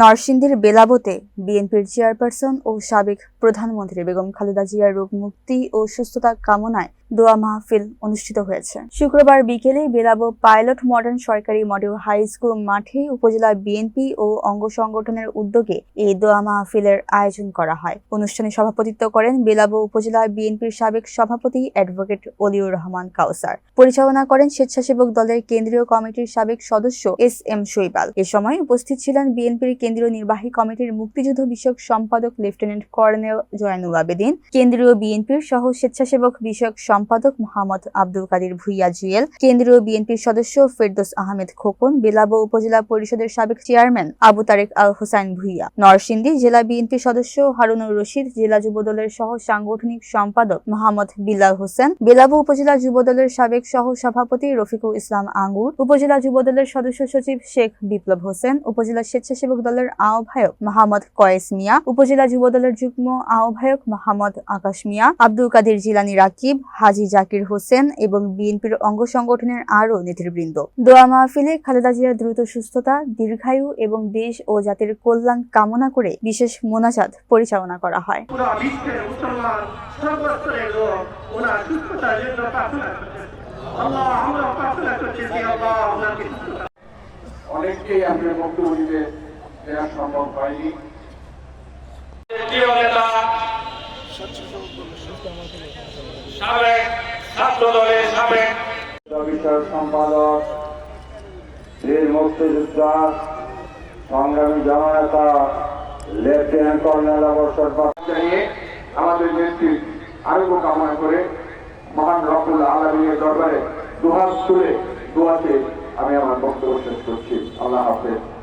নরসিংদীর বেলাবতে বিএনপির চেয়ারপারসন ও সাবেক প্রধানমন্ত্রী বেগম খালেদা জিয়ার রোগ মুক্তি ও সুস্থতা কামনায় দোয়া মাহফিল অনুষ্ঠিত হয়েছে। শুক্রবার বিকেলে বেলাবো পাইলট মডার্ন সরকারি মডেল হাই স্কুল মাঠে উপজেলা বিএনপি ও অঙ্গ সংগঠনের উদ্যোগে এই দোয়া মাহফিলের আয়োজন করা হয়। অনুষ্ঠানে সভাপতিত্ব করেন বেলাবো উপজেলা বিএনপির সাবেক সভাপতি অ্যাডভোকেট অলিউর রহমান কাউসার। পরিচালনা করেন স্বেচ্ছাসেবক দলের কেন্দ্রীয় কমিটির সাবেক সদস্য এস এম শৈবাল। এ সময় উপস্থিত ছিলেন বিএনপির কেন্দ্রীয় নির্বাহী কমিটির মুক্তিযুদ্ধ বিষয়ক সম্পাদক লেফটেন্যান্ট কর্নেল জয়নুল আবেদিন, কেন্দ্রীয় বিএনপির সহ স্বেচ্ছাসেবক বিষয়ক সম্পাদক মোহাম্মদ আব্দুল কাদির ভুইয়া জুয়েল, কেন্দ্রীয় বিএনপির সদস্য ফেরদোস আহমেদ খোকন, বেলাবো উপজেলা পরিষদের সাবেক চেয়ারম্যান আবু তারেক আল হোসাইন ভুইয়া, নরসিংদী জেলা বিএনপির সদস্য হারুনুর রশিদ, জেলা যুবদলের সহ সাংগঠনিক সম্পাদক মোহাম্মদ বিলাল হোসেন, বেলাবো উপজেলা যুবদলের সাবেক সহ সভাপতি রফিকুল ইসলাম আঙ্গুর, উপজেলা যুবদলের সদস্য সচিব শেখ বিপ্লব হোসেন, উপজেলা স্বেচ্ছাসেবক দলের আহ্বায়ক মোহাম্মদ কয়েস মিয়া উপজেলা যুবদলের যুগ্ম আহ্বায়ক মোহাম্মদ আকাশ মিয়া আব্দুল কাদের জিলানি রাকিব হাজি জাকির হোসেন এবং বিএনপির অঙ্গ সংগঠনের আরও নেতৃবৃন্দ। দোয়া মাহফিলে খালেদা জিয়ার দ্রুত সুস্থতা দীর্ঘায়ু এবং দেশ ও জাতির কল্যাণ কামনা করে বিশেষ মোনাজাত পরিচালনা করা হয়। অনেককেই আপনার বক্তব্য দিতে দেওয়া সম্ভব হয়নি। সাবেক ছাত্র দলের সাবেক বিষয় সম্পাদক বীর মুক্তিযোদ্ধা সংগ্রামী জননেতা লেফটেন্যান্ট কর্নেল অবসর জানিয়ে আমাদের নেত্রী আরোগ্য কামনা করে মহান রকুল আলমীর দরবারে দুহাত তুলে দোয়াতে আমি আমার বক্তব্য শেষ করছি। আল্লাহ হাফেজ।